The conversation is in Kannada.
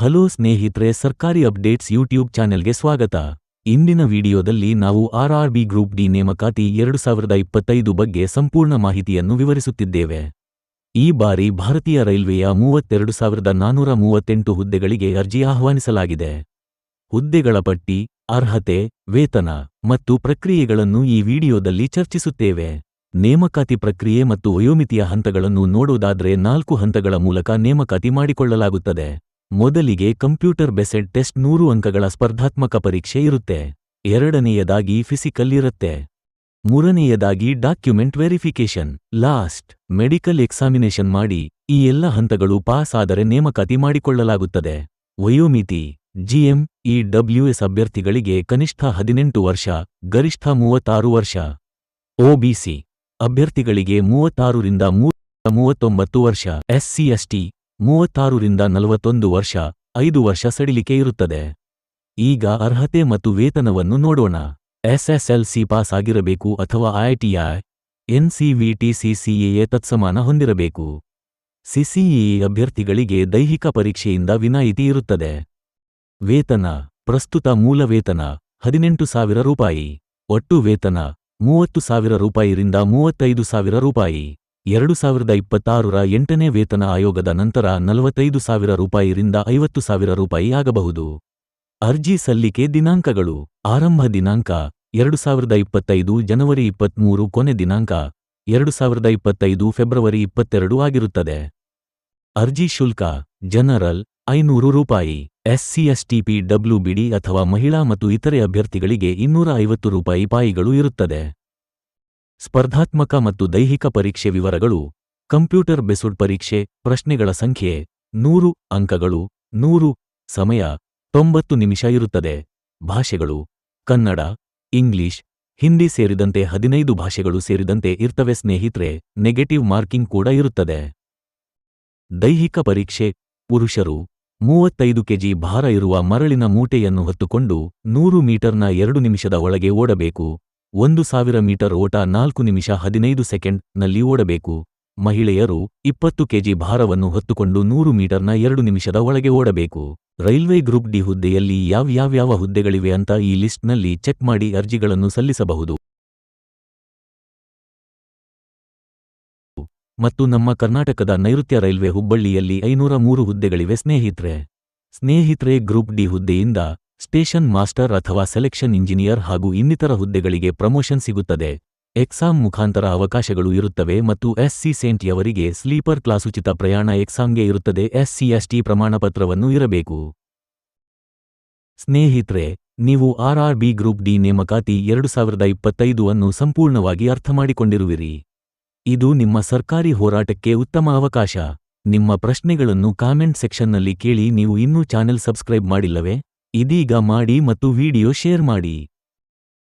ಹಲೋ ಸ್ನೇಹಿತರೆ, ಸರ್ಕಾರಿ ಅಪ್ಡೇಟ್ಸ್ ಯೂಟ್ಯೂಬ್ ಚಾನೆಲ್ಗೆ ಸ್ವಾಗತ. ಇಂದಿನ ವಿಡಿಯೋದಲ್ಲಿ ನಾವು ಆರ್ಆರ್ಬಿ ಗ್ರೂಪ್ ಡಿ ನೇಮಕಾತಿ ಎರಡು ಸಾವಿರದ ಇಪ್ಪತ್ತೈದು ಬಗ್ಗೆ ಸಂಪೂರ್ಣ ಮಾಹಿತಿಯನ್ನು ವಿವರಿಸುತ್ತಿದ್ದೇವೆ. ಈ ಬಾರಿ ಭಾರತೀಯ ರೈಲ್ವೆಯ ಮೂವತ್ತೆರಡು ಸಾವಿರದ ನಾನೂರ ಮೂವತ್ತೆಂಟು ಹುದ್ದೆಗಳಿಗೆ ಅರ್ಜಿ ಆಹ್ವಾನಿಸಲಾಗಿದೆ. ಹುದ್ದೆಗಳ ಪಟ್ಟಿ, ಅರ್ಹತೆ, ವೇತನ ಮತ್ತು ಪ್ರಕ್ರಿಯೆಗಳನ್ನು ಈ ವಿಡಿಯೋದಲ್ಲಿ ಚರ್ಚಿಸುತ್ತೇವೆ. ನೇಮಕಾತಿ ಪ್ರಕ್ರಿಯೆ ಮತ್ತು ವಯೋಮಿತಿಯ ಹಂತಗಳನ್ನು ನೋಡುವುದಾದ್ರೆ ನಾಲ್ಕು ಹಂತಗಳ ಮೂಲಕ ನೇಮಕಾತಿ ಮಾಡಿಕೊಳ್ಳಲಾಗುತ್ತದೆ. ಮೊದಲಿಗೆ ಕಂಪ್ಯೂಟರ್ ಬೆಸೆಡ್ ಟೆಸ್ಟ್ ನೂರು ಅಂಕಗಳ ಸ್ಪರ್ಧಾತ್ಮಕ ಪರೀಕ್ಷೆ ಇರುತ್ತೆ. ಎರಡನೆಯದಾಗಿ ಫಿಸಿಕಲ್ ಇರುತ್ತೆ. ಮೂರನೆಯದಾಗಿ document verification last, medical examination ಮಾಡಿ, ಈ ಎಲ್ಲ ಹಂತಗಳು ಪಾಸ್ ಆದರೆ ನೇಮಕಾತಿ ಮಾಡಿಕೊಳ್ಳಲಾಗುತ್ತದೆ. ವಯೋಮಿತಿ ಜಿಎಂ ಇ ಡಬ್ಲ್ಯೂಎಸ್ ಅಭ್ಯರ್ಥಿಗಳಿಗೆ ಕನಿಷ್ಠ ಹದಿನೆಂಟು ವರ್ಷ, ಗರಿಷ್ಠ ಮೂವತ್ತಾರು ವರ್ಷ. ಒಬಿಸಿ, ಅಭ್ಯರ್ಥಿಗಳಿಗೆ ಮೂವತ್ತಾರರಿಂದ ಮೂವತ್ತೊಂಬತ್ತು ವರ್ಷ. ಎಸ್ಸಿ ಮೂವತ್ತಾರರಿಂದ ನಲವತ್ತೊಂದು ವರ್ಷ, ಐದು ವರ್ಷ ಸಡಿಲಿಕೆ ಇರುತ್ತದೆ. ಈಗ ಅರ್ಹತೆ ಮತ್ತು ವೇತನವನ್ನು ನೋಡೋಣ. ಎಸ್ಎಸ್ಎಲ್ಸಿ ಪಾಸ್ ಆಗಿರಬೇಕು ಅಥವಾ ಐಐಟಿಐ ಎನ್ಸಿವಿಟಿ ಸಿಸಿಎ ತತ್ಸಮಾನ ಹೊಂದಿರಬೇಕು. ಸಿಸಿಇ ಅಭ್ಯರ್ಥಿಗಳಿಗೆ ದೈಹಿಕ ಪರೀಕ್ಷೆಯಿಂದ ವಿನಾಯಿತಿ ಇರುತ್ತದೆ. ವೇತನ, ಪ್ರಸ್ತುತ ಮೂಲ ವೇತನ, ಹದಿನೆಂಟು ಸಾವಿರ ರೂಪಾಯಿ. ಒಟ್ಟು ವೇತನ, ಮೂವತ್ತು ಸಾವಿರ ರೂಪಾಯಿರಿಂದ ಮೂವತ್ತೈದು ಸಾವಿರ ರೂಪಾಯಿ. ಎರಡು ಸಾವಿರದ ಇಪ್ಪತ್ತಾರರ ಎಂಟನೇ ವೇತನ ಆಯೋಗದ ನಂತರ ನಲವತ್ತೈದು ಸಾವಿರ ರೂಪಾಯಿರಿಂದ ಐವತ್ತು ಸಾವಿರ ರೂಪಾಯಿ ಆಗಬಹುದು. ಅರ್ಜಿ ಸಲ್ಲಿಕೆ ದಿನಾಂಕಗಳು. ಆರಂಭ ದಿನಾಂಕ, ಎರಡು ಸಾವಿರದ ಇಪ್ಪತ್ತೈದು ಜನವರಿ ಇಪ್ಪತ್ಮೂರು ಕೊನೆ ದಿನಾಂಕ, ಎರಡು ಸಾವಿರದ ಇಪ್ಪತ್ತೈದು ಫೆಬ್ರವರಿ ಇಪ್ಪತ್ತೆರಡು ಆಗಿರುತ್ತದೆ. ಅರ್ಜಿ ಶುಲ್ಕ, ಜನರಲ್, ಐನೂರು ರೂಪಾಯಿ. ಎಸ್ಸಿಎಸ್ಟಿಪಿ ಡಬ್ಲ್ಯೂಬಿಡಿ ಅಥವಾ ಮಹಿಳಾ ಮತ್ತು ಇತರೆ ಅಭ್ಯರ್ಥಿಗಳಿಗೆ ಇನ್ನೂರ ಐವತ್ತು ರೂಪಾಯಿ ಪಾಯಿಗಳು ಇರುತ್ತದೆ. ಸ್ಪರ್ಧಾತ್ಮಕ ಮತ್ತು ದೈಹಿಕ ಪರೀಕ್ಷೆ ವಿವರಗಳು, ಕಂಪ್ಯೂಟರ್ ಬೆಸುಡ್ ಪರೀಕ್ಷೆ, ಪ್ರಶ್ನೆಗಳ ಸಂಖ್ಯೆ, ನೂರು ಅಂಕಗಳು, ನೂರು, ಸಮಯ, ತೊಂಬತ್ತು ನಿಮಿಷ ಇರುತ್ತದೆ. ಭಾಷೆಗಳು, ಕನ್ನಡ, ಇಂಗ್ಲಿಷ್, ಹಿಂದಿ ಸೇರಿದಂತೆ ಹದಿನೈದು ಭಾಷೆಗಳು ಸೇರಿದಂತೆ ಇರ್ತವೆ. ಸ್ನೇಹಿತರೆ, ನೆಗೆಟಿವ್ ಮಾರ್ಕಿಂಗ್ ಕೂಡ ಇರುತ್ತದೆ. ದೈಹಿಕ ಪರೀಕ್ಷೆ, ಪುರುಷರು, ಮೂವತ್ತೈದು ಕೆಜಿ ಭಾರ ಇರುವ ಮರಳಿನ ಮೂಟೆಯನ್ನು ಹೊತ್ತುಕೊಂಡು ನೂರು ಮೀಟರ್ನ ಎರಡು ನಿಮಿಷದ ಒಳಗೆ ಓಡಬೇಕು. ಒಂದು ಸಾವಿರ ಮೀಟರ್ ಓಟ ನಾಲ್ಕು ನಿಮಿಷ ಹದಿನೈದು ಸೆಕೆಂಡ್ನಲ್ಲಿ ಓಡಬೇಕು. ಮಹಿಳೆಯರು ಇಪ್ಪತ್ತು ಕೆಜಿ ಭಾರವನ್ನು ಹೊತ್ತುಕೊಂಡು ನೂರು ಮೀಟರ್ನ ಎರಡು ನಿಮಿಷದ ಒಳಗೆ ಓಡಬೇಕು. ರೈಲ್ವೆ ಗ್ರೂಪ್ ಡಿ ಹುದ್ದೆಯಲ್ಲಿ ಯಾವ್ಯಾವ್ಯಾವ ಹುದ್ದೆಗಳಿವೆ ಅಂತ ಈ ಲಿಸ್ಟ್ನಲ್ಲಿ ಚೆಕ್ ಮಾಡಿ ಅರ್ಜಿಗಳನ್ನು ಸಲ್ಲಿಸಬಹುದು. ಮತ್ತು ನಮ್ಮ ಕರ್ನಾಟಕದ ನೈಋತ್ಯ ರೈಲ್ವೆ ಹುಬ್ಬಳ್ಳಿಯಲ್ಲಿ ಐನೂರ ಮೂರು ಹುದ್ದೆಗಳಿವೆ ಸ್ನೇಹಿತರೆ. ಸ್ನೇಹಿತರೆ, ಗ್ರೂಪ್ ಡಿ ಹುದ್ದೆಯಿಂದ ಸ್ಟೇಷನ್ ಮಾಸ್ಟರ್ ಅಥವಾ ಸೆಲೆಕ್ಷನ್ ಇಂಜಿನಿಯರ್ ಹಾಗೂ ಇನ್ನಿತರ ಹುದ್ದೆಗಳಿಗೆ ಪ್ರಮೋಷನ್ ಸಿಗುತ್ತದೆ. ಎಕ್ಸಾಮ್ ಮುಖಾಂತರ ಅವಕಾಶಗಳು ಇರುತ್ತವೆ ಮತ್ತು ಎಸ್ಸಿ ಸೆಂಟ್ಯವರಿಗೆ ಸ್ಲೀಪರ್ ಕ್ಲಾಸ್ ಉಚಿತ ಪ್ರಯಾಣ ಎಕ್ಸಾಮ್ಗೆ ಇರುತ್ತದೆ. ಎಸ್ಸಿ ಎಸ್ಟಿ ಪ್ರಮಾಣಪತ್ರವನ್ನು ಇರಬೇಕು. ಸ್ನೇಹಿತರೆ, ನೀವು ಆರ್ಆರ್ಬಿ ಗ್ರೂಪ್ ಡಿ ನೇಮಕಾತಿ ಎರಡು ಸಾವಿರದ ಇಪ್ಪತ್ತೈದು ಅನ್ನು ಸಂಪೂರ್ಣವಾಗಿ ಅರ್ಥಮಾಡಿಕೊಂಡಿರುವಿರಿ. ಇದು ನಿಮ್ಮ ಸರ್ಕಾರಿ ಹೋರಾಟಕ್ಕೆ ಉತ್ತಮ ಅವಕಾಶ. ನಿಮ್ಮ ಪ್ರಶ್ನೆಗಳನ್ನು ಕಾಮೆಂಟ್ ಸೆಕ್ಷನ್ನಲ್ಲಿ ಕೇಳಿ ನೀವು ಇನ್ನೂ ಚಾನೆಲ್ ಸಬ್ಸ್ಕ್ರೈಬ್ ಮಾಡಿಲ್ಲವೇ? ಇದೀಗ ಮಾಡಿ ಮತ್ತು ವಿಡಿಯೋ ಶೇರ್ ಮಾಡಿ.